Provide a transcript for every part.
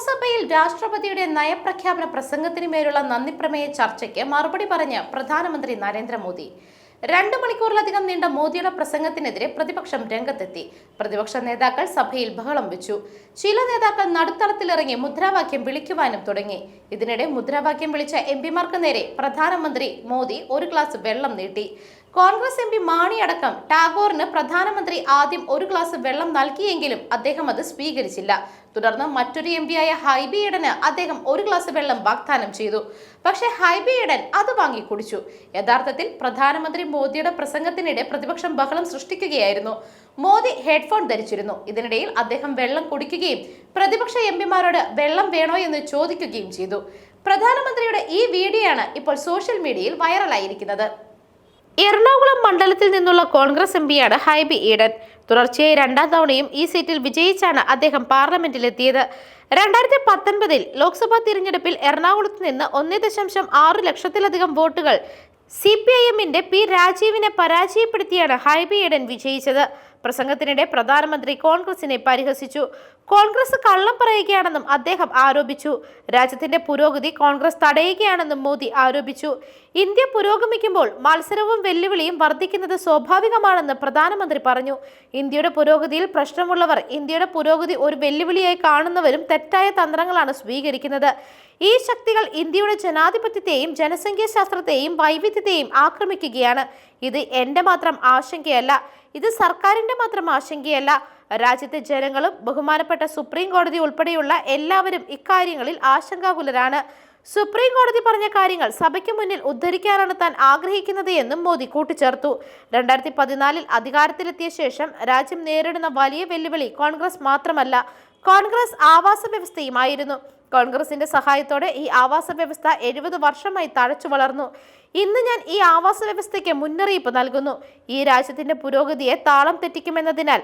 ലോക്സഭയിൽ രാഷ്ട്രപതിയുടെ നയപ്രഖ്യാപന പ്രസംഗത്തിന് മേലുള്ള നന്ദിപ്രമേയ ചർച്ചയ്ക്ക് മറുപടി പറഞ്ഞ് പ്രധാനമന്ത്രി നരേന്ദ്രമോദി. രണ്ട് മണിക്കൂറിലധികം നീണ്ട മോദിയുടെ പ്രസംഗത്തിനെതിരെ പ്രതിപക്ഷം രംഗത്തെത്തി. പ്രതിപക്ഷ നേതാക്കൾ സഭയിൽ ബഹളം വെച്ചു. ചില നേതാക്കൾ നടുത്തളത്തിലിറങ്ങി മുദ്രാവാക്യം വിളിക്കുവാനും തുടങ്ങി. ഇതിനിടെ മുദ്രാവാക്യം വിളിച്ച എം പിമാർക്ക് നേരെ പ്രധാനമന്ത്രി മോദി ഒരു ഗ്ലാസ് വെള്ളം നീട്ടി. കോൺഗ്രസ് എം പി മാണിയടക്കം ടാഗോറിന് പ്രധാനമന്ത്രി ആദ്യം ഒരു ഗ്ലാസ് വെള്ളം നൽകിയെങ്കിലും അദ്ദേഹം അത് സ്വീകരിച്ചില്ല. തുടർന്ന് മറ്റൊരു എം പിയായ ഹൈബി അദ്ദേഹം ഒരു ഗ്ലാസ് വെള്ളം വാഗ്ദാനം ചെയ്തു. പക്ഷേ ഹൈബി അത് വാങ്ങി കുടിച്ചു. യഥാർത്ഥത്തിൽ പ്രധാനമന്ത്രി മോദിയുടെ പ്രസംഗത്തിനിടെ പ്രതിപക്ഷം ബഹളം സൃഷ്ടിക്കുകയായിരുന്നു. മോദി ഹെഡ്ഫോൺ ധരിച്ചിരുന്നു. ഇതിനിടയിൽ അദ്ദേഹം വെള്ളം കുടിക്കുകയും പ്രതിപക്ഷ എം പിമാരോട് വെള്ളം വേണോ എന്ന് ചോദിക്കുകയും ചെയ്തു. പ്രധാനമന്ത്രിയുടെ ഈ വീഡിയോ ആണ് ഇപ്പോൾ സോഷ്യൽ മീഡിയയിൽ വൈറലായിരിക്കുന്നത്. എറണാകുളം മണ്ഡലത്തിൽ നിന്നുള്ള കോൺഗ്രസ് എം പിയാണ് ഹൈബി ഈഡൻ. തുടർച്ചയായി രണ്ടാം തവണയും ഈ സീറ്റിൽ വിജയിച്ചാണ് അദ്ദേഹം പാർലമെന്റിലെത്തിയത്. രണ്ടായിരത്തി പത്തൊൻപതിൽ ലോക്സഭാ തിരഞ്ഞെടുപ്പിൽ എറണാകുളത്ത് നിന്ന് ഒന്നേ ദശാംശം ആറ് ലക്ഷത്തിലധികം വോട്ടുകൾ സി പി ഐ എമ്മിന്റെ പി രാജീവിനെ പരാജയപ്പെടുത്തിയാണ് ഹൈബി ഈഡൻ വിജയിച്ചത്. പ്രസംഗത്തിനിടെ പ്രധാനമന്ത്രി കോൺഗ്രസിനെ പരിഹസിച്ചു. കോൺഗ്രസ് കള്ളം പറയുകയാണെന്നും അദ്ദേഹം ആരോപിച്ചു. രാജ്യത്തിന്റെ പുരോഗതി കോൺഗ്രസ് തടയുകയാണെന്നും മോദി ആരോപിച്ചു. ഇന്ത്യ പുരോഗമിക്കുമ്പോൾ മത്സരവും വെല്ലുവിളിയും വർദ്ധിക്കുന്നത് സ്വാഭാവികമാണെന്ന് പ്രധാനമന്ത്രി പറഞ്ഞു. ഇന്ത്യയുടെ പുരോഗതിയിൽ പ്രശ്നമുള്ളവർ ഇന്ത്യയുടെ പുരോഗതി ഒരു വെല്ലുവിളിയായി കാണുന്നവരും തെറ്റായ തന്ത്രങ്ങളാണ് സ്വീകരിക്കുന്നത്. ഈ ശക്തികൾ ഇന്ത്യയുടെ ജനാധിപത്യത്തെയും ജനസംഖ്യാശാസ്ത്രത്തെയും വൈവിധ്യത്തെയും ആക്രമിക്കുകയാണ്. ഇത് എന്റെ മാത്രം ആശങ്കയല്ല. ഇത് സർക്കാരിന്റെ മാത്രം ആശങ്കയല്ല. രാജ്യത്തെ ജനങ്ങളും ബഹുമാനപ്പെട്ട സുപ്രീം കോടതി ഉൾപ്പെടെയുള്ള എല്ലാവരും ഇക്കാര്യങ്ങളിൽ ആശങ്കാകുലരാണ്. സുപ്രീം കോടതി പറഞ്ഞ കാര്യങ്ങൾ സഭയ്ക്ക് മുന്നിൽ ഉദ്ധരിക്കാനാണ് താൻ ആഗ്രഹിക്കുന്നത് എന്നും മോദി കൂട്ടിച്ചേർത്തു. രണ്ടായിരത്തി പതിനാലിൽ അധികാരത്തിലെത്തിയ ശേഷം രാജ്യം നേരിടുന്ന വലിയ വെല്ലുവിളി കോൺഗ്രസ് മാത്രമല്ല. കോൺഗ്രസ് ആവാസ വ്യവസ്ഥയുമായിരുന്നു. കോൺഗ്രസിന്റെ സഹായത്തോടെ ഈ ആവാസ വ്യവസ്ഥ എഴുപത് വർഷമായി തഴച്ചു വളർന്നു. ഇന്ന് ഞാൻ ഈ ആവാസ വ്യവസ്ഥയ്ക്ക് മുന്നറിയിപ്പ് നൽകുന്നു. ഈ രാജ്യത്തിന്റെ പുരോഗതിയെ താളം തെറ്റിക്കുമെന്നതിനാൽ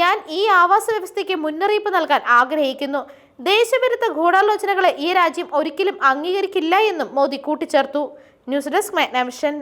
ഞാൻ ഈ ആവാസ വ്യവസ്ഥയ്ക്ക് മുന്നറിയിപ്പ് നൽകാൻ ആഗ്രഹിക്കുന്നു. ദേശവിരുദ്ധ ഗൂഢാലോചനകളെ ഈ രാജ്യം ഒരിക്കലും അംഗീകരിക്കില്ല എന്നും മോദി കൂട്ടിച്ചേർത്തു. News desk മാഗ്നാമിഷൻ